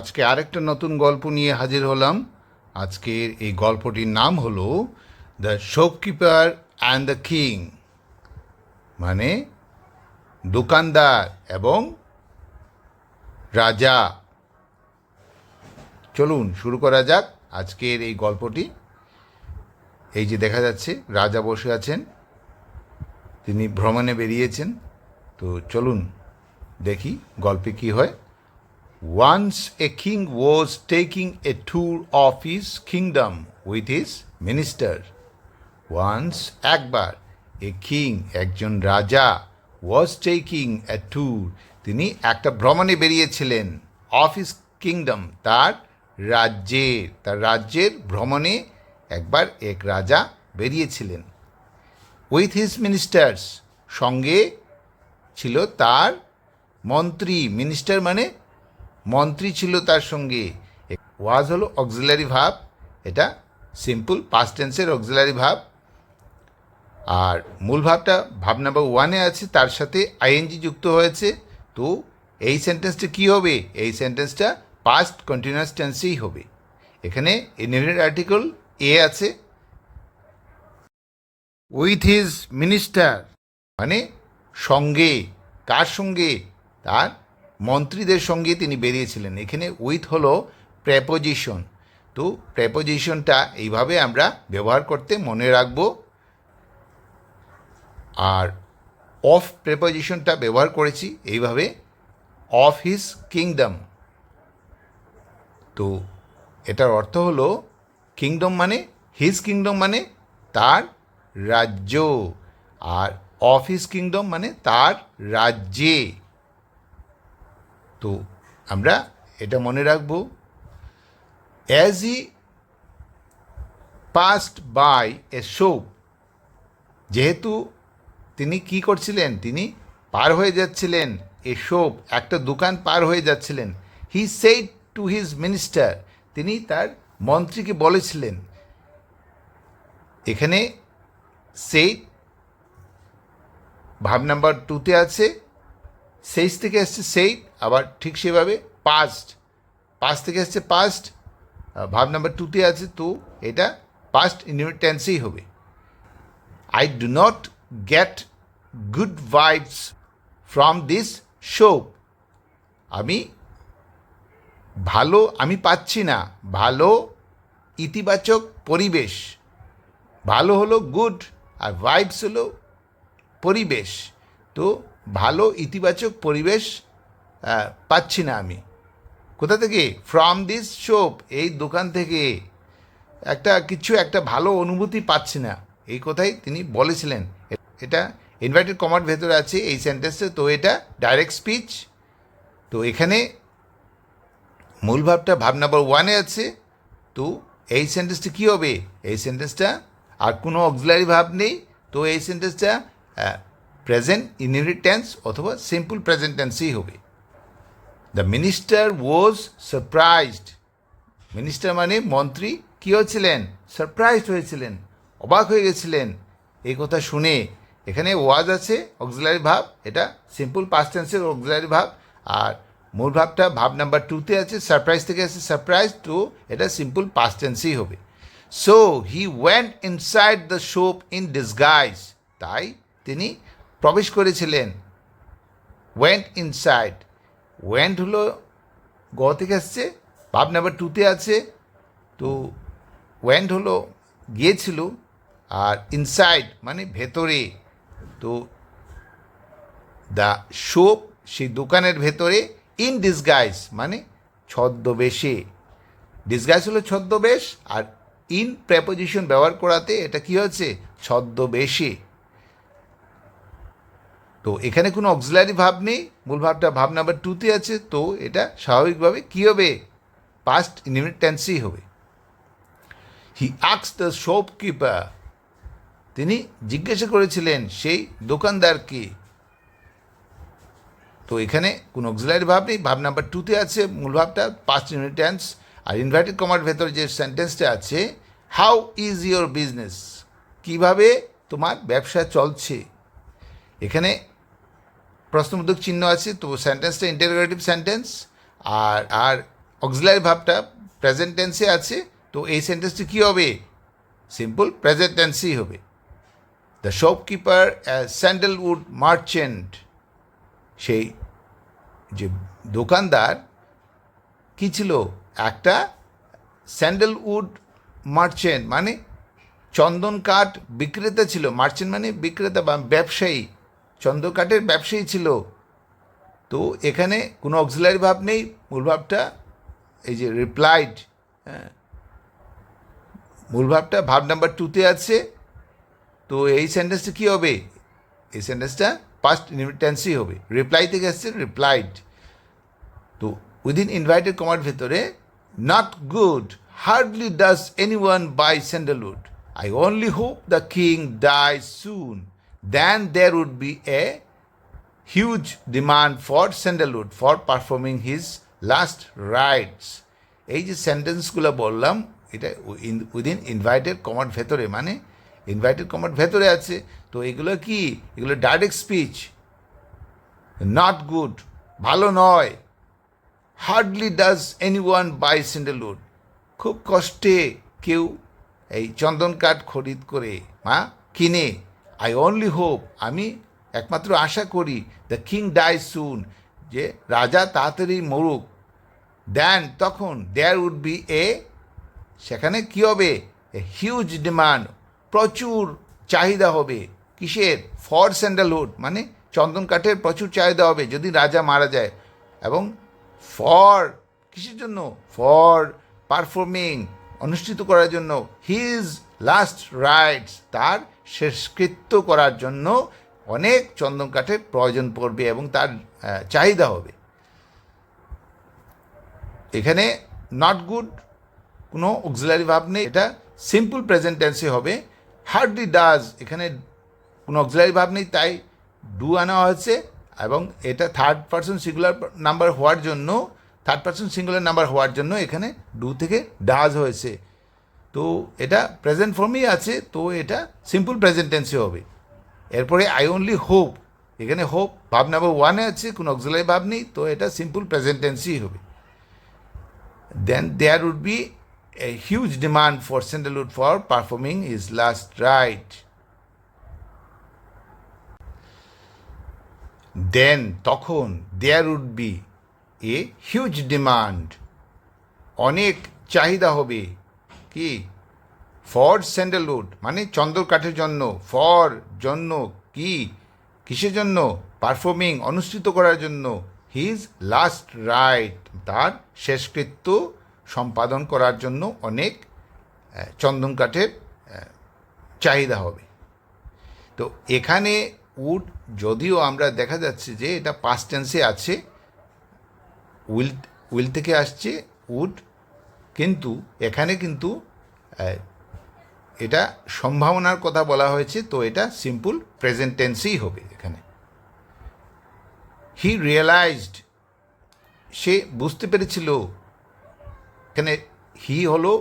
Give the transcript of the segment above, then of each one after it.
আজকে আরেকটা নতুন গল্প নিয়ে হাজির হলাম। আজকের এই গল্পটির নাম হলো the shopkeeper and the king মানে দোকানদার এবং রাজা। চলুন শুরু করা যাক আজকের এই গল্পটি। এই যে দেখা যাচ্ছে, রাজা বসে আছেন। তিনি ভ্রমণে বেরিয়েছেন। তো চলুন দেখি গল্পে কি হয়। Once a king was taking a tour of his kingdom with his minister once একবার এ কিং একজন রাজা ওয়াজ টেকিং এ ট্যুর তিনি একটা ভ্রমণে বেরিয়েছিলেন অফ হিস কিংডম তার রাজ্যে, তার রাজ্যের ভ্রমণে একবার এক রাজা বেরিয়েছিলেন উইথ হিজ মিনিস্টার্স সঙ্গে ছিল তার মন্ত্রী মিনিস্টার মানে মন্ত্রী ছিল তার সঙ্গে। ওয়াজ হলো অক্সিলারি ভাব, এটা সিম্পল পাস্ট টেন্সের অক্সিলারি ভাব। আর মূল ভাবটা ভাব নাম্বার ওয়ানে আছে, তার সাথে আইএনজি যুক্ত হয়েছে। তো এই সেন্টেন্সটা কী হবে? এই সেন্টেন্সটা পাস্ট কন্টিনিউয়াস টেন্সেই হবে। এখানে ইনহেরিট আর্টিকেল এ আছে। উইথ হিজ মিনিস্টার মানে সঙ্গে, কার সঙ্গে? তার মন্ত্রীদের সঙ্গে তিনি বেরিয়েছিলেন। এখানে উইথ হলো প্রেপোজিশন তো প্রেপোজিশনটা এইভাবে আমরা ব্যবহার করতে মনে রাখব। আর অফ প্রেপোজিশনটা ব্যবহার করেছি এইভাবে। অফ হিজ কিংডম তো এটার অর্থ হলো কিংডম মানে হিজ কিংডম মানে তার রাজ্য। আর অফ হিজ কিংডম মানে তার রাজ্যে। তো আমরা এটা মনে রাখব as he passed by a shop যেহেতু তিনি কি করছিলেন? তিনি পার হয়ে যাচ্ছিলেন এ শোপ একটা দোকান পার হয়ে যাচ্ছিলেন। He said to his minister তিনি তার মন্ত্রীকে বলেছিলেন, এখানে সেই ভাব নাম্বার টুতে আছে সেইস থেকে এসছে সেই আবার ঠিক সেভাবে পাস্ট পাস্ট থেকে এসছে পাস্ট ভাব নাম্বার টুতে আছে, তো এটা পাস্ট ইনভিটেন্সেই হবে। I do not get good vibes from this shop আমি ভালো, আমি পাচ্ছি না। ভালো ইতিবাচক পরিবেশ। ভালো হলো গুড আর ভাইবস হলো পরিবেশ। তো ভালো ইতিবাচক পরিবেশ পাচ্ছি না আমি। কোথা থেকে? ফ্রম দিস শোপ এই দোকান থেকে। একটা কিছু, একটা ভালো অনুভূতি পাচ্ছি না। এই কথাই তিনি বলেছিলেন। এটা ইনভাইটেড কমার ভেতরে আছে, এই সেন্টেন্সে তো এটা ডাইরেক্ট স্পিচ তো এখানে মূল ভাবটা ভাব নাম্বার ওয়ানে আছে। তো এই সেন্টেন্সটা কী হবে? এই সেন্টেন্সটা আর কোনো অক্সিলারি ভাব নেই। তো এই সেন্টেন্সটা প্রেজেন্ট ইনহেরিট টেন্স অথবা সিম্পল প্রেজেন্ট টেন্সই হবে। The minister was surprised minister মানে মন্ত্রী কী হয়েছিলেন? সারপ্রাইজড হয়েছিলেন, অবাক হয়ে গেছিলেন। এই কথা শুনে এখানে ওয়াজ আছে অক্সিলারি ভাব, এটা সিম্পল পাস্ট টেন্সের অক্সিলারি ভাব। আর মূল ভাবটা ভাব নাম্বার টুতে আছে সারপ্রাইজ থেকে আছে সারপ্রাইজ তো এটা সিম্পল পাস্ট হবে। So he went inside the shop in disguise তাই তিনি প্রবেশ করেছিলেন। ওয়েন্ট ইনসাইড ওয়েন্ট হলো গ থেকে আসছে, ভাব নাম্বার টুতে আছে, তো ওয়েন্ট হলো গিয়েছিল, আর ইনসাইড মানে ভেতরে, তো দ্য শোপ সেই দোকানের ভেতরে ইন ডিসগাইজ মানে ছদ্মবেশে। ডিসগাইজ হলো ছদ্মবেশ, আর ইন প্রেপোজিশন ব্যবহার করাতে এটা কি হচ্ছে ছদ্মবেশে। তো এখানে কোনো অক্সিলারি ভাব নেই। মূল ভাবটা ভাব নাম্বার টুতে আছে, তো এটা স্বাভাবিকভাবে কী হবে? পাস্ট টেন্সই হবে। হি আক্স দ্য শপকিপার তিনি জিজ্ঞাসা করেছিলেন, সেই দোকানদারকে তো এখানে কোনো অক্সিলারি ভাব নেই। ভাব নাম্বার টুতে আছে, মূল ভাবটা পাস্ট ইউনিট টেন্স আর ইনভার্টেড কমার ভেতর যে সেন্টেন্সটা আছে হাউ ইজ ইয়োর বিজনেস কীভাবে তোমার ব্যবসা চলছে? এখানে প্রশ্নবোধক চিহ্ন আছে তো সেন্টেন্সটা ইন্টারোগেটিভ সেন্টেন্স আর আর অক্সিলারি ভাবটা প্রেজেন্ট টেন্সে আছে, তো এই সেন্টেন্সটি কী হবে? সিম্পল প্রেজেন্ট টেন্সই হবে। দ্য শপকিপার স্যান্ডেলউড মার্চেন্ট সেই যে দোকানদার, কি ছিল? একটা স্যান্ডেলউড মার্চেন্ট মানে চন্দন কাঠ বিক্রেতা ছিল। মার্চেন্ট মানে বিক্রেতা বা ব্যবসায়ী। চন্দন কাঠের ব্যবসায়ী ছিল। তো এখানে কোনো অক্সিলারি ভাব নেই, মূল ভাবটা এই যে রিপ্লাইড হ্যাঁ। মূল ভাবটা ভাব নাম্বার টুতে আছে। তো এই সেন্টেন্সটা কী হবে? এই সেন্টেন্সটা পাস্ট টেন্সই হবে। রিপ্লাই থেকে আসছে রিপ্লাইড তো উইদিন ইনভাইটেড কমার ভেতরে not good hardly does any one buy sandalwood I only hope the king die soon then there would be a huge demand for sandalwood for performing his last rites এই যে সেন্টেন্সগুলো বললাম, এটা within inverted কমার ভেতরে মানে invited কমার ভেতরে আছে। তো এগুলো কি? এগুলো ডাইরেক্ট স্পিচ নট গুড ভালো নয়। Hardly does any one buy sandalwood খুব কষ্টে কেউ এই চন্দন কাঠ খরিদ করে, মা, কিনে। আই অনলি হোপ আমি একমাত্র আশা করি দ্য কিং ডাই সুন যে রাজা তাড়াতাড়ি মরুক। দেন তখন দেয়ার উড বি এ সেখানে কী হবে? এ হিউজ ডিমান্ড প্রচুর চাহিদা হবে। কিসের? ফর স্যান্ডেলহুড মানে চন্দন কাঠের প্রচুর চাহিদা হবে যদি রাজা মারা যায়। এবং ফর কিসের জন্য? ফর পারফর্মিং অনুষ্ঠিত করার জন্য। হিজ লাস্ট রাইটস তার শেষকৃত্য করার জন্য অনেক চন্দন কাঠের প্রয়োজন পড়বে এবং তার চাহিদা হবে। এখানে নট গুড কোনো অক্সিলারি ভাব নেই। এটা সিম্পল প্রেজেন্ট টেন্সে হবে। হার্ডলি ডাজ এখানে কোনো অক্সিলারি ভাব নেই, তাই ডু আনা হয়েছে এবং এটা থার্ড পার্সন সিঙ্গুলার নাম্বার হওয়ার জন্য থার্ড পার্সন সিঙ্গুলার নাম্বার হওয়ার জন্য এখানে ডু থেকে ডাজ হয়েছে। তো এটা প্রেজেন্ট ফর্মেই আছে, তো এটা সিম্পল প্রেজেন্ট টেন্সে হবে। এরপরে আই অনলি হোপ এখানে হোপ ভাব নাম্বার ওয়ানে আছে, কোনো অক্সিলারি ভাব নেই, তো এটা সিম্পল প্রেজেন্ট টেন্সই হবে। Then there would be a huge demand for Sandalwood for performing his last rite. Then তখন there would be a huge demand অনেক চাহিদা হবে। কি? ফর স্যান্ডেলউড মানে চন্দর কাঠের জন্য। ফর জন্য কি? কিসের জন্য? পারফর্মিং অনুষ্ঠিত করার জন্য। হিজ লাস্ট রাইট তার শেষকৃত্য সম্পাদন করার জন্য অনেক চন্দন কাঠের চাহিদা হবে। তো এখানে উড, যদিও আমরা দেখা যাচ্ছে যে এটা পাস্ট টেন্সে আছে, উইল উইল থেকে আসছে, উড কিন্তু এখানে কিন্তু এটা সম্ভাবনার কথা বলা হয়েছে, তো এটা সিম্পল প্রেজেন্ট টেন্সেই হবে এখানে। হি রিয়েলাইজড সে বুঝতে পেরেছিল, এখানে হি হলো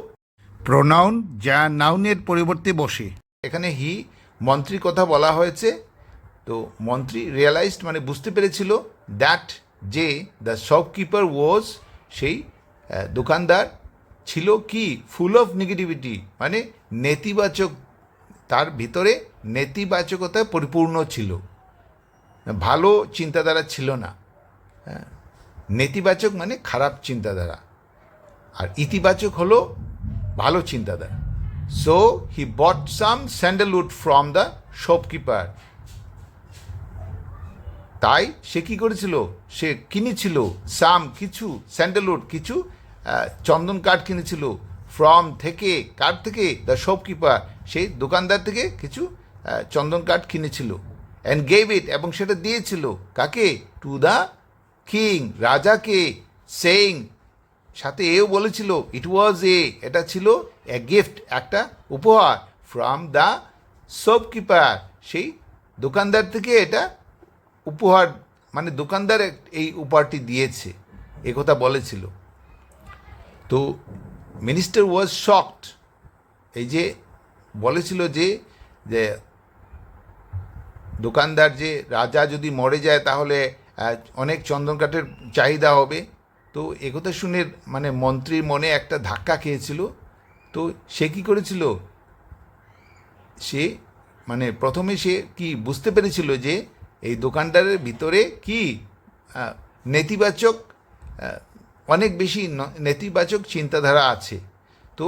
প্রোনাউন যা নাউনের পরিবর্তে বসে। এখানে হি মন্ত্রীর কথা বলা হয়েছে, তো মন্ত্রী রিয়েলাইজড মানে বুঝতে পেরেছিল দ্যাট যে দ্য শপকিপার ওয়াজ সেই দোকানদার ছিল কি? ফুল অফ নেগেটিভিটি মানে নেতিবাচক, তার ভিতরে নেতিবাচকতা পরিপূর্ণ ছিল। ভালো চিন্তাধারা ছিল না। হ্যাঁ? নেতিবাচক মানে খারাপ চিন্তাধারা। আর ইতিবাচক হলো ভালো চিন্তাধারা। So he bought some sandalwood from the shopkeeper তাই সে কি করেছিল? সে কিনেছিল। সাম কিছু স্যান্ডেলউড কিছু চন্দন কাঠ কিনেছিল। ফ্রম থেকে কার থেকে দ্য শপকিপার সেই দোকানদার থেকে কিছু চন্দন কাঠ কিনেছিল। অ্যান্ড গেভ ইট এবং সেটা দিয়েছিল। কাকে? টু দ্য কিং রাজাকে সেইং সাথে এও বলেছিল ইট ওয়াজ এ এটা ছিল এ গিফট একটা উপহার। ফ্রম দ্য শপকিপার সেই দোকানদার থেকে এটা উপহার মানে দোকানদার এই উপহারটি দিয়েছে। এ কথা বলেছিল। তো মিনিস্টার ওয়াজ শকড এই যে বলেছিল যে যে দোকানদার যে রাজা যদি মরে যায় তাহলে অনেক চন্দন কাঠের চাহিদা হবে। তো একথা শুনে মানে মন্ত্রীর মনে একটা ধাক্কা খেয়েছিল। তো সে কি করেছিল? সে মানে প্রথমে সে কি বুঝতে পেরেছিল যে, এই দোকানদারের ভিতরে কি নেতিবাচক অনেক বেশি নেতিবাচক চিন্তাধারা আছে। তো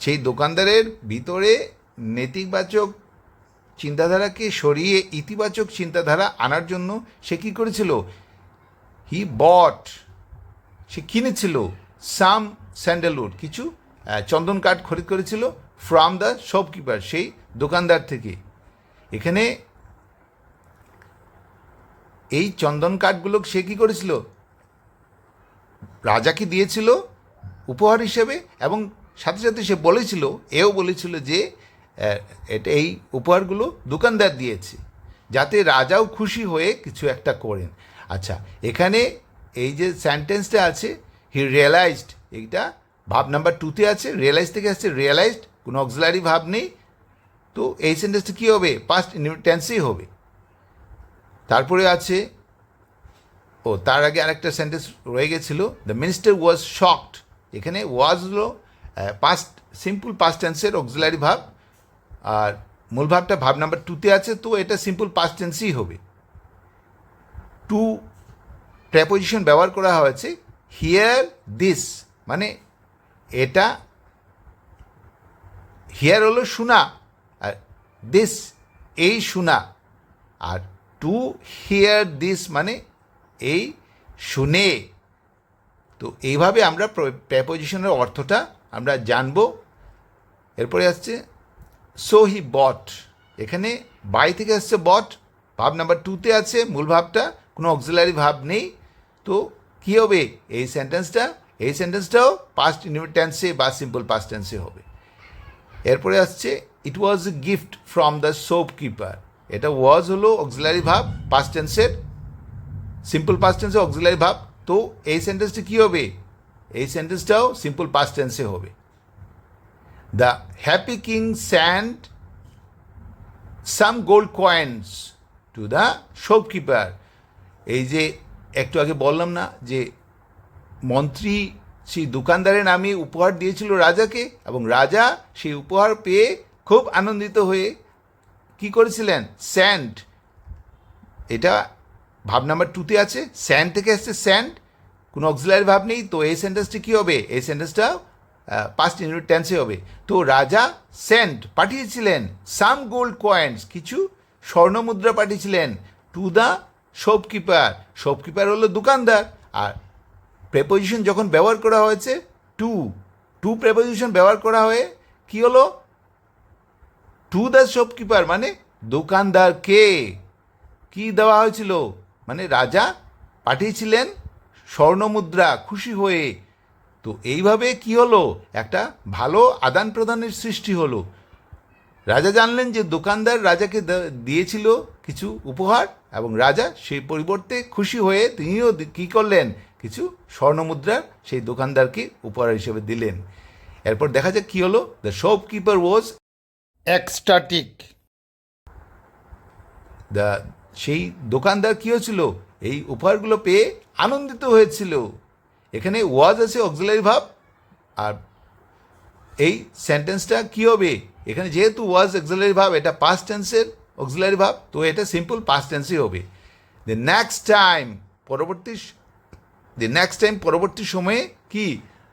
সেই দোকানদারের ভিতরে নেতিবাচক চিন্তাধারাকে সরিয়ে ইতিবাচক চিন্তাধারা আনার জন্য সে কী করেছিল? হি বট সে কিনেছিল সাম স্যান্ডেলউড কিছু চন্দন কাঠ খরিদ করেছিল ফ্রম দ্য শপকিপার সেই দোকানদার থেকে। এখানে এই চন্দন কাঠগুলো সে কী করেছিল? রাজাকে দিয়েছিল উপহার হিসেবে? এবং সাথে সাথে সে বলেছিল, এও বলেছিল যে এটা, এই উপহারগুলো দোকানদার দিয়েছে, যাতে রাজাও খুশি হয়ে কিছু একটা করেন। আচ্ছা এখানে এই যে সেন্টেন্সটা আছে হি রিয়েলাইজড এইটা ভাব নাম্বার টুতে আছে রিয়েলাইজ থেকে আসছে রিয়েলাইজড কোনো অক্সিলারি ভাব নেই। তো এই সেন্টেন্সটা কী হবে? পাস্ট টেন্সেই হবে। তারপরে আছে ও, তার আগে আরেকটা সেন্টেন্স রয়ে গেছিল দ্য মিনিস্টার ওয়াজ শকড এখানে ওয়াজ হলো পাস্ট সিম্পল পাস্ট টেন্সের অক্সিলারি ভাব, আর মূল ভাবটা ভাব নাম্বার টুতে আছে, তো এটা সিম্পল পাস্ট টেন্সই হবে। টু প্রেপোজিশন ব্যবহার করা হয়েছে হিয়ার দিস মানে এটা হিয়ার হলো শোনা, আর দিস এই শোনা, আর টু হিয়ার দিস মানে এই শুনে। তো এইভাবে আমরা প্রেপোজিশনের অর্থটা আমরা জানব। এরপরে আসছে সো হি বট এখানে বাই থেকে আসছে বট ভাব নাম্বার টুতে আছে, মূল ভাবটা, কোনো অক্সিলারি ভাব নেই। তো কী হবে? এই সেন্টেন্সটা এই সেন্টেন্সটাও পাস্ট টেন্সে বা সিম্পল পাস্ট টেন্সে হবে। এরপরে আসছে it was a gift from the shopkeeper এটা ওয়াজ হলো অক্সিলারি ভাব পাস্ট টেন্সের সিম্পল পাস্ট টেন্সে অক্সিলারি ভাব, তো এই সেন্টেন্সটা কী হবে? এই সেন্টেন্সটাও সিম্পল পাস্ট টেন্সে হবে। The happy king sent some gold coins to the shopkeeper এই যে একটু আগে বললাম না যে মন্ত্রী সেই দোকানদারের নামে উপহার দিয়েছিল রাজাকে এবং রাজা সেই উপহার পেয়ে খুব আনন্দিত হয়ে কি করেছিলেন? স্যান্ড এটা ভাব নাম্বার টুতে আছে স্যান্ড থেকে আসছে স্যান্ড কোনো অক্সিলারি ভাব নেই, তো এই সেন্টেন্সটি কী হবে? এই সেন্টেন্সটা পাস্ট ইউনিট টেন্সে হবে। তো রাজা সেন্ট পাঠিয়েছিলেন সাম গোল্ড কয়েন্স কিছু স্বর্ণমুদ্রা পাঠিয়েছিলেন টু দ্য শপকিপার শপকিপার হলো দোকানদার। আর প্রেপোজিশন যখন ব্যবহার করা হয়েছে টু টু প্রেপোজিশন ব্যবহার করা হয়ে কি হলো? টু দ্য শপকিপার মানে দোকানদারকে। কি দেওয়া হয়েছিল? মানে রাজা পাঠিয়েছিলেন স্বর্ণমুদ্রা খুশি হয়ে। তো এইভাবে কি হলো? একটা ভালো আদান প্রদানের সৃষ্টি হলো। রাজা জানলেন যে দোকানদার রাজাকে দিয়েছিল কিছু উপহার এবং রাজা সেই পরিবর্তে খুশি হয়ে তিনিও কি করলেন? কিছু স্বর্ণমুদ্রা সেই দোকানদারকে উপহার হিসেবে দিলেন। এরপর দেখা যাক কি হলো। দ্য শপকিপার ওয়াজ এক্সটাটিক দা সেই দোকানদার কী হয়েছিল? এই উপহারগুলো পেয়ে আনন্দিত হয়েছিল। এখানে ওয়াজ আছে অক্সিলারি ভাব। আর এই সেন্টেন্সটা কী হবে? এখানে যেহেতু ওয়াজ অক্সিলারি ভাব, এটা পাস্ট টেন্সের অক্সিলারি ভাব, তো এটা সিম্পল পাস্ট টেন্সই হবে। দ্য নেক্সট টাইম পরবর্তী দ্য নেক্সট টাইম পরবর্তী সময়ে কি?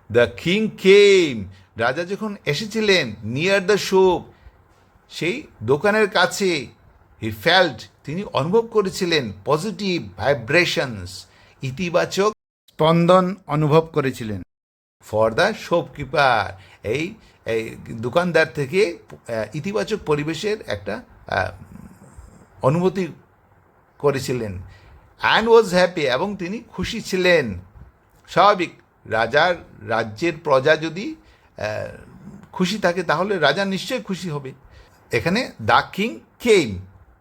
দ্য কিং কেম রাজা যখন এসেছিলেন নিয়ার দ্য শোপ সেই দোকানের কাছে হি ফেল্ট তিনি অনুভব করেছিলেন পজিটিভ ভাইব্রেশনস ইতিবাচক স্পন্দন অনুভব করেছিলেন। ফর দ্য শপকিপার এই এই দোকানদার থেকে ইতিবাচক পরিবেশের একটা অনুভূতি করেছিলেন অ্যান্ড ওয়াজ হ্যাপি এবং তিনি খুশি ছিলেন। স্বাভাবিক, রাজার রাজ্যের প্রজা যদি খুশি থাকে তাহলে রাজা নিশ্চয়ই খুশি হবে। এখানে the king came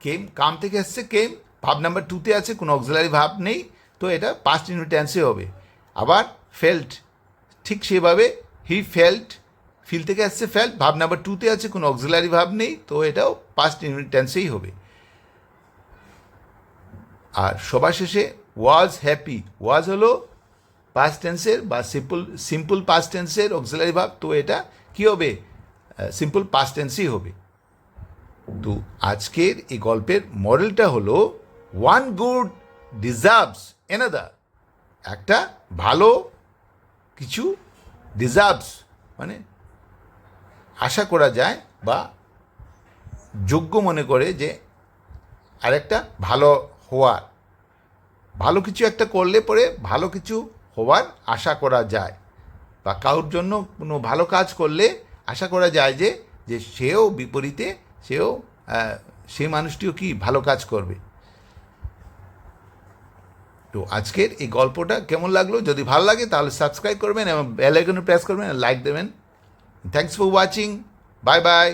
came come থেকে আসছে কেম ভাব নাম্বার টুতে আছে, কোনো অক্সিলারি ভাব নেই, তো এটা পাস্ট ইউনিট টেন্সে হবে। আবার ফেল্ট ঠিক সেভাবে হি ফেল্ট ফিল থেকে আসছে ফেল্ট ভাব নাম্বার টুতে আছে, কোনো অক্সিলারি ভাব নেই, তো এটাও পাস্ট টেন্সেই হবে। আর সবার শেষে ওয়াজ হ্যাপি ওয়াজ হলো পাস্ট টেন্সের বা সিম্পল সিম্পল পাস্ট টেন্সের অক্সিলারি ভাব, তো এটা কি হবে? সিম্পল পাস্ট টেন্সই হবে। তো আজকের এই গল্পের মডেলটা হলো ওয়ান গুড ডিজার্ভস এনাদার একটা ভালো কিছু ডিজার্ভস মানে আশা করা যায় বা যোগ্য মনে করে যে আরেকটা ভালো হওয়ার। ভালো কিছু একটা করলে পরে ভালো কিছু হওয়ার আশা করা যায়। বা কারোর জন্য কোনো ভালো কাজ করলে আশা করা যায় যে যে সেও বিপরীতে, সেও সেই মানুষটিও কি ভালো কাজ করবে? তো আজকের এই গল্পটা কেমন লাগল? যদি ভালো লাগে, তাহলে সাবস্ক্রাইব করবেন এবং বেল আইকনে প্রেস করবেন লাইক দেবেন। Thanks for watching bye bye